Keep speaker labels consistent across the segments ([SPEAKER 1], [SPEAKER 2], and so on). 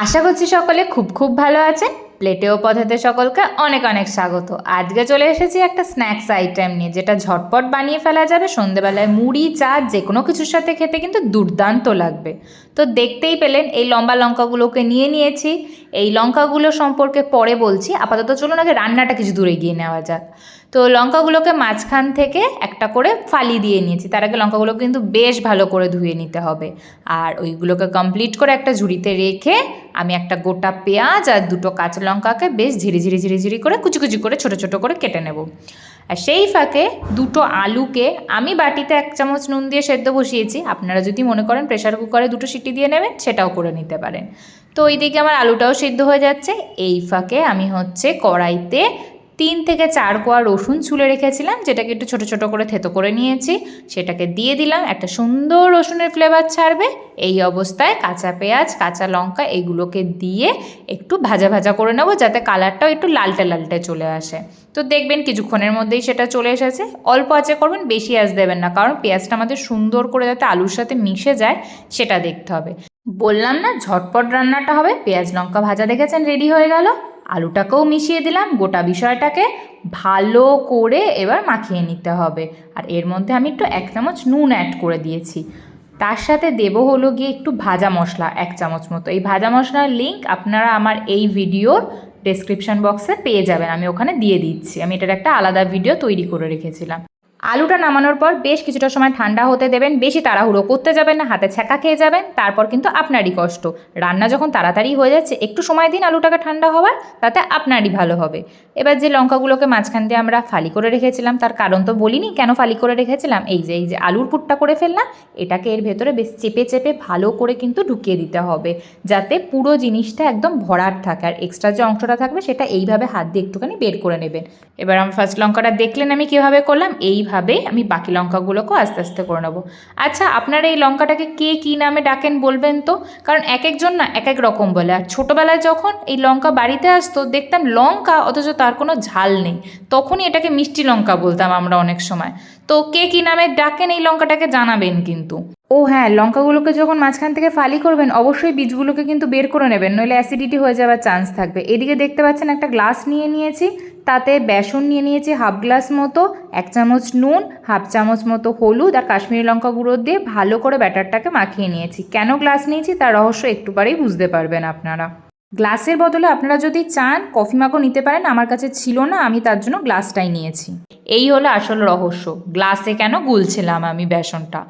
[SPEAKER 1] আশা করছি সকলে খুব খুব ভালো আছেন। প্লেটেও পথেতে সকলকে অনেক অনেক স্বাগত। আজকে চলে এসেছি একটা স্ন্যাক্স আইটেম নিয়ে, যেটা ঝটপট বানিয়ে ফেলা যাবে। সন্ধেবেলায় মুড়ি, চা, যে কোনো কিছুর সাথে খেতে কিন্তু দুর্দান্ত লাগবে। তো দেখতেই পেলেন, এই লম্বা লঙ্কাগুলোকে নিয়ে নিয়েছি। এই লঙ্কাগুলো সম্পর্কে পরে বলছি। আপাতত চলুন আগে রান্নাটা কিছু দূরে গিয়ে নেওয়া যাক। তো লঙ্কাগুলোকে মাঝখান থেকে একটা করে ফালি দিয়ে নিয়েছি। তার আগে লঙ্কাগুলো কিন্তু বেশ ভালো করে ধুয়ে নিতে হবে। আর ওইগুলোকে কমপ্লিট করে একটা ঝুড়িতে রেখে আমি একটা গোটা পেঁয়াজ আর দুটো কাঁচা লঙ্কাকে বেশ ঝিরি ঝিরি ঝিরি ঝিরি করে কুচি কুচি করে ছোটো ছোটো করে কেটে নেব। আর সেই ফাঁকে দুটো আলুকে আমি বাটিতে এক চামচ নুন দিয়ে সেদ্ধ বসিয়েছি। আপনারা যদি মনে করেন প্রেশার কুকারে দুটো সিটি দিয়ে নেবেন, সেটাও করে নিতে পারেন। তো ওইদিকে আমার আলুটাও সিদ্ধ হয়ে যাচ্ছে। এই ফাঁকে আমি হচ্ছে কড়াইতে তিন থেকে চার কোয়া রসুন ছুলে রেখেছিলাম, যেটাকে একটু ছোটো ছোটো করে থেতো করে নিয়েছি। সেটাকে দিয়ে দিলাম, একটা সুন্দর রসুনের ফ্লেভার ছাড়বে। এই অবস্থায় কাঁচা পেঁয়াজ, কাঁচা লঙ্কা এগুলোকে দিয়ে একটু ভাজা ভাজা করে নেব, যাতে কালারটাও একটু লালটে লালটে চলে আসে। তো দেখবেন কিছুক্ষণের মধ্যেই সেটা চলে এসেছে। অল্প আঁচে করবেন, বেশি আঁচ দেবেন না, কারণ পেঁয়াজটা আমাদের সুন্দর করে যাতে আলুর সাথে মিশে যায়, সেটা দেখতে হবে। বললাম না, ঝটপট রান্নাটা হবে। পেঁয়াজ, লঙ্কা ভাজা দেখেছেন, রেডি হয়ে গেল? আলুটাকেও মিশিয়ে দিলাম, গোটা বিষয়টাকে ভালো করে এবার মাখিয়ে নিতে হবে। আর এর মধ্যে আমি একটু এক চামচ নুন অ্যাড করে দিয়েছি। তার সাথে দেবো হলো গিয়ে একটু ভাজা মশলা, এক চামচ মতো। এই ভাজা মশলার লিঙ্ক আপনারা আমার এই ভিডিওর ডেসক্রিপশন বক্সে পেয়ে যাবেন। আমি ওখানে দিয়ে দিচ্ছি। আমি এটার একটা আলাদা ভিডিও তৈরি করে রেখেছিলাম। আলুটা নামানোর পর বেশ কিছুটা সময় ঠান্ডা হতে দেবেন, বেশি তাড়াহুড়ো করতে যাবেন না, হাতে ছ্যাঁকা খেয়ে যাবেন, তারপর কিন্তু আপনারই কষ্ট। রান্না যখন তাড়াতাড়ি হয়ে যাচ্ছে, একটু সময় দিন আলুটাকে ঠান্ডা হওয়ার, তাতে আপনারই ভালো হবে। এবার যে লঙ্কাগুলোকে মাঝখান দিয়ে আমরা ফালি করে রেখেছিলাম, তার কারণ তো বলিনি, কেন ফালি করে রেখেছিলাম? এই যে এই যে আলুর পুরটা করে ফেললাম, এটাকে এর ভেতরে বেশ চেপে চেপে ভালো করে কিন্তু ঢুকিয়ে দিতে হবে, যাতে পুরো জিনিসটা একদম ভরাট থাকে। আর এক্সট্রা যে অংশটা থাকবে, সেটা এইভাবে হাত দিয়ে একটুখানি বের করে নেবেন। এবার আমি ফার্স্ট লঙ্কাটা দেখলেন আমি কীভাবে করলাম, এইভাবে আমি বাকি লঙ্কাগুলোকেও আস্তে আস্তে করে নেব। আচ্ছা আপনারা এই লঙ্কাটাকে কে কী নামে ডাকেন বলবেন তো? কারণ এক একজন না এক এক রকম বলে। আর ছোটোবেলায় যখন এই লঙ্কা বাড়িতে আসতো, দেখতাম লঙ্কা অথচ তার কোনো ঝাল নেই। তখনই এটাকে মিষ্টি লঙ্কা বলতাম আমরা অনেক সময়। তো কে কী নামে ডাকেন এই লঙ্কাটাকে জানাবেন কিন্তু। ও হ্যাঁ লঙ্কাগুলোকে যখন মাঝখান থেকে ফালি করবেন, অবশ্যই বীজগুলোকে কিন্তু বের করে নেবেন, নইলে অ্যাসিডিটি হয়ে যাওয়ার চান্স থাকবে। এদিকে দেখতে পাচ্ছেন একটা গ্লাস নিয়ে নিয়েছি। তাতে বেসন নিয়ে নিয়েছি হাফ গ্লাস মতো, এক চামচ নুন, হাফ চামচ মতো হলুদ আর কাশ্মীরি লঙ্কা গুঁড়ো দিয়ে ভালো করে ব্যাটারটাকে মাখিয়ে নিয়েছি। কেন গ্লাস নিয়েছি তার রহস্য একটু পরেই বুঝতে পারবেন আপনারা। গ্লাসের বদলে আপনারা যদি চান, কফি মাগও নিতে পারেন, আমার কাছে ছিল না, আমি তার জন্য গ্লাসটাই নিয়েছি। এই হলো আসল রহস্য। গ্লাসে কেন গুলছিলাম আমি বেসনটা?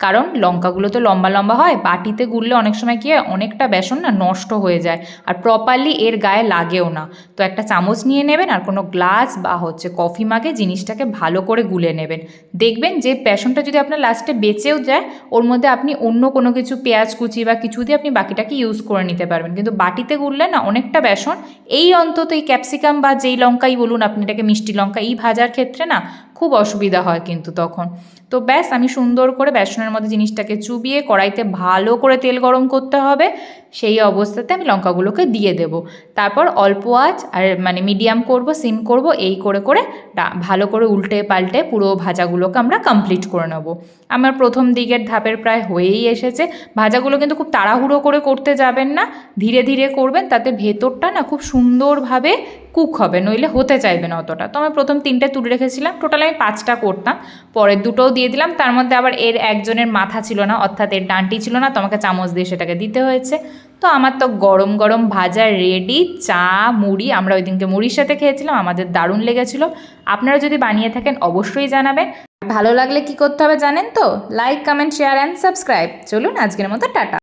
[SPEAKER 1] কারণ লঙ্কাগুলো তো লম্বা লম্বা হয়, বাটিতে গুললে অনেক সময় কি হয়, অনেকটা বেসন না নষ্ট হয়ে যায় আর প্রপারলি এর গায়ে লাগেও না। তো একটা চামচ নিয়ে নেবেন আর কোনো গ্লাস বা হচ্ছে কফি মাগে জিনিসটাকে ভালো করে গুলে নেবেন। দেখবেন যে বেসনটা যদি আপনার লাস্টে বেঁচেও যায়, ওর মধ্যে আপনি অন্য কোনো কিছু পেঁয়াজ কুচি বা কিছু দিয়ে আপনি বাকিটাকে ইউজ করে নিতে পারবেন। কিন্তু বাটিতে গুললে না অনেকটা বেসন, এই অন্তত এই ক্যাপসিকাম বা যেই লঙ্কাই বলুন আপনি এটাকে মিষ্টি লঙ্কা, এই ভাজার ক্ষেত্রে না খুব অসুবিধা হয় কিন্তু তখন। তো ব্যাস, আমি সুন্দর করে বেসনের মধ্যে জিনিসটাকে চুবিয়ে কড়াইতে ভালো করে তেল গরম করতে হবে। সেই অবস্থাতে আমি লঙ্কাগুলোকে দিয়ে দেব। তারপর অল্প আঁচ আর মানে মিডিয়াম করব, সিম করব, এই করে করে ভালো করে উল্টে পাল্টে পুরো ভাজাগুলোকে আমরা কমপ্লিট করে নেব। আমার প্রথম দিকের ধাপের প্রায় হয়েই এসেছে। ভাজাগুলো কিন্তু খুব তাড়াহুড়ো করে করতে যাবেন না। ধীরে ধীরে করবেন, তাতে ভেতরটা না খুব সুন্দরভাবে কুক হবে, নইলে হতে চাইবে না অতটা। তো আমি প্রথম তিনটে তুলে রেখেছিলাম। টোটাল আমি পাঁচটা করতাম। পরের দুটোও দিয়ে দিলাম। তার মধ্যে আবার এর একজনের মাথা ছিল না, অর্থাৎ এর ডানটি ছিল না, তোমাকে চামচ দিয়ে সেটাকে দিতে হয়েছে। তো আমার তো গরম গরম ভাজা রেডি চা, মুড়ি, আমরা ওই দিনকে মুড়ির সাথে খেয়েছিলাম, আমাদের দারুণ লেগেছিলো। আপনারা যদি বানিয়ে থাকেন, অবশ্যই জানাবেন। ভালো লাগলে কি করতে হবে জানেন তো? Like comment share and subscribe চলুন আজকের মতো, টাটা।